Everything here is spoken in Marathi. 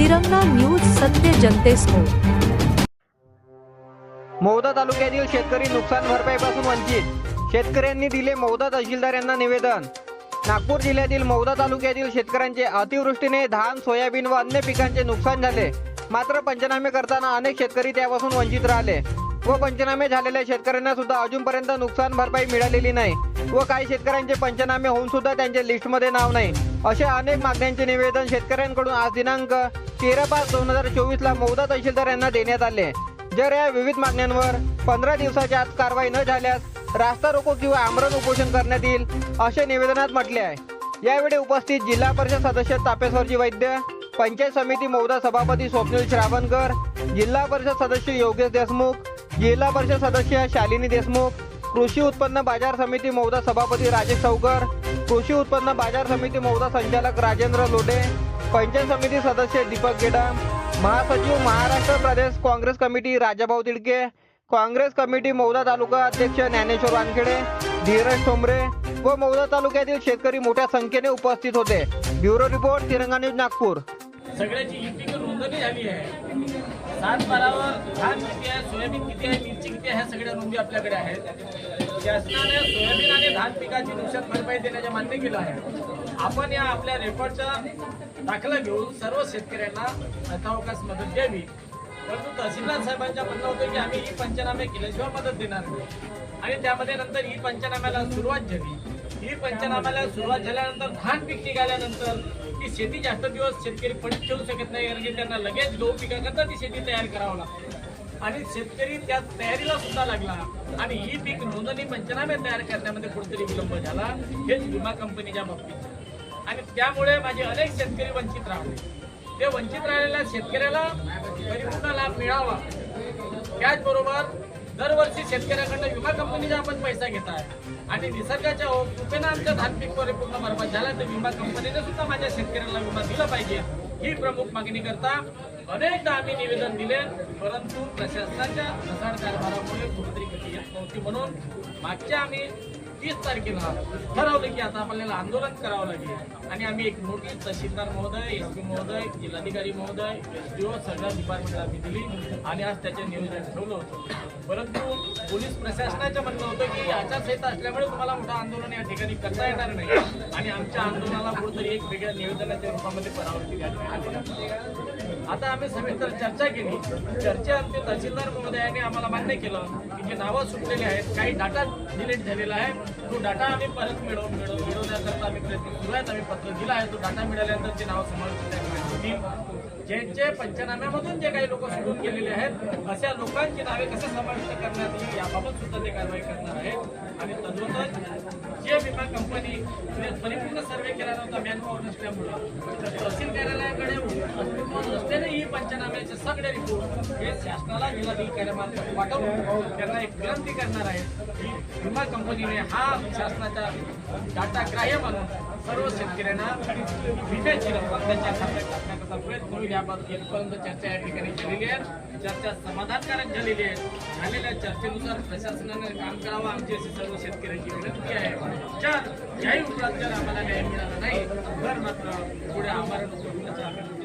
तिरंगा न्यूज सत्य जनतेस मौदा तालुक्यातील शेतकरी नुकसान भरपाईपासून वंचित. शेतकऱ्यांनी दिले मौदा तहसीलदार यांना निवेदन. नागपूर जिल्ह्यातील मौदा तालुक्यातील शेतकऱ्यांचे अतिवृष्टीने धान सोयाबीन व अन्य पिकांचे नुकसान झाले. मात्र पंचनामे करताना अनेक शेतकरी त्यापासून वंचित राहिले. व पंचनामे झालेल्या शेतकऱ्यांना सुद्धा अजूनपर्यंत नुकसान भरपाई मिळालेली नाही व काही शेतकऱ्यांचे पंचनामे होऊन सुद्धा त्यांच्या लिस्टमध्ये नाव नाही. अशा अनेक मागण्यांचे निवेदन शेतकऱ्यांकडून आज दिनांक तेरा पाच दोन हजार चोवीस ला मौदा तहसीलदार यांना देण्यात आले. जर या विविध मागण्यांवर पंधरा दिवसाच्या आत कारवाई न झाल्यास रास्ता रोको किंवा आमरण उपोषण करण्यात येईल असे निवेदनात म्हटले आहे. यावेळी उपस्थित जिल्हा परिषद सदस्य तापेश्वरजी वैद्य पंचायत समिती मौदा सभापती स्वप्नील श्रावणकर जिल्हा परिषद सदस्य योगेश देशमुख जिल्हा परिषद सदस्य शालिनी देशमुख कृषी उत्पन्न बाजार समिती मौदा सभापती राजेश चौकर कृषी उत्पन्न बाजार समिती मौदा संचालक राजेंद्र लोटे पंचायत समिती सदस्य दीपक गेडाम महासचिव महाराष्ट्र प्रदेश काँग्रेस कमिटी राजाभाऊ तिडके काँग्रेस कमिटी मौदा तालुका अध्यक्ष ज्ञानेश्वर वानखेडे धीरज ठोंबरे व मौदा तालुक्यातील शेतकरी मोठ्या संख्येने उपस्थित होते. Bureau report Tiranga news Nagpur. सगळ्याची नोंदणी झाली आहे. सात बारावर धान किती आहे सोयाबीन किती आहे मिरची किती आहे ह्या सगळ्या नोंदी आपल्याकडे आहेत. शासनाने सोयाबीन आणि धान पिकाची नुकसान भरपाई देण्याचे मान्य केलं आहे. आपण या आपल्या रेकॉर्डचा दाखला घेऊन सर्व शेतकऱ्यांना यथावकाश मदत द्यावी. परंतु तहसीलदार साहेबांच्या म्हणणं होतं की आम्ही ही पंचनामे केल्याशिवाय मदत देणार नाही. आणि त्यामध्ये नंतर ही पंचनाम्याला सुरुवात झाली. ही पंचनाम्याला सुरुवात झाल्यानंतर धान पीक निघाल्यानंतर ती शेती जास्त दिवस शेतकरी पडीत ठेवू शकत नाही कारण की त्यांना लगेच गहू पिकाकरता ती शेती तयार करावं लागते. आणि शेतकरी त्या तयारीला सुद्धा लागला. आणि ही पीक नोंदणी पंचनामे तयार करण्यामध्ये कुठेतरी विलंब झाला हेच विमा कंपनीच्या बाबतीत. आणि त्यामुळे माझे अनेक शेतकरी वंचित राहिले. ते वंचित राहिलेल्या शेतकऱ्याला परिपूर्ण लाभ मिळावा. त्याचबरोबर दरवर्षी शेतकऱ्याकडनं विमा कंपनीचा आपण पैसा घेत आहे. आणि निसर्गाच्या कृपेनं आमच्या धान पीक परिपूर्ण बरबाद झाला तर विमा कंपनीने सुद्धा माझ्या शेतकऱ्याला विमा दिला पाहिजे. ही प्रमुख मागणी करता अनेकदा आम्ही निवेदन दिले परंतु प्रशासनाच्या ढसाळ कारभारामुळे कुठेतरी गती येत नव्हती म्हणून मागच्या आम्ही तीस तारखेला ठरवलं की आता आपल्याला आंदोलन करावं लागेल. आणि आम्ही एक नोटीस तहसीलदार महोदय एस पी महोदय जिल्हाधिकारी महोदय एस डी ओ सगळ्या डिपार्टमेंटला आम्ही दिली. आणि आज त्याचे नियोजन ठेवलं होतं. परंतु पोलीस प्रशासनाचं म्हणणं होतं की आचारसंहिता असल्यामुळे तुम्हाला मोठं आंदोलन या ठिकाणी करता येणार नाही. आणि आमच्या आंदोलनाला कुठंतरी एक वेगळ्या निवेदनाच्या रूपामध्ये परावर्ती आता आम्ही सविस्तर चर्चा केली. चर्चेअंती तहसीलदार महोदयाने आम्हाला मान्य केलं की जे नावं सुटलेली आहेत काही डाटा डिलीट झालेला आहे. तो डाटा आम्ही परत मिळवून मिळवण्याकरता आम्ही प्रयत्न सुरू आहेत. आम्ही पत्र दिलं आहे. तो डाटा मिळाल्यानंतर ते नाव समाविष्ट करण्यात येतील ज्यांचे पंचनाम्यामधून जे काही लोक सुटून गेलेले आहेत अशा लोकांची नावे कसं समाविष्ट करण्यात येईल याबाबत सुद्धा ते कारवाई करणार आहेत. आणि तद्वतच जे विमा कंपनी परिपूर्ण सर्वे केला नव्हता मॅनपॉवर नसल्यामुळं तर तहसील कार्यालयाकडे अस्तित्वात नसलेले ही पंचनाम्याचे सगळे रिपोर्ट हे शासनाला जिल्हाधिकाऱ्यामार्फत पाठवून त्यांना एक विनंती करणार आहे की विमा कंपनीने हा हा शासनाचा डाटा ग्राह्य मानून सर्व शेतकऱ्यांना विम्याची रक्कम त्यांच्या खात्यात टाकण्याचा प्रयत्न होईल याबाबत इथपर्यंत चर्चा या ठिकाणी झालेली आहे. चर्चा समाधानकारक झालेली आहे. झालेल्या चर्चेनुसार प्रशासनाने काम करावं. आमची अशी सर्व शेतकऱ्यांची विनंती आहे. जर याही उपरांत जर आम्हाला न्याय मिळाला नाही. तर मात्र पुढे आम्हाला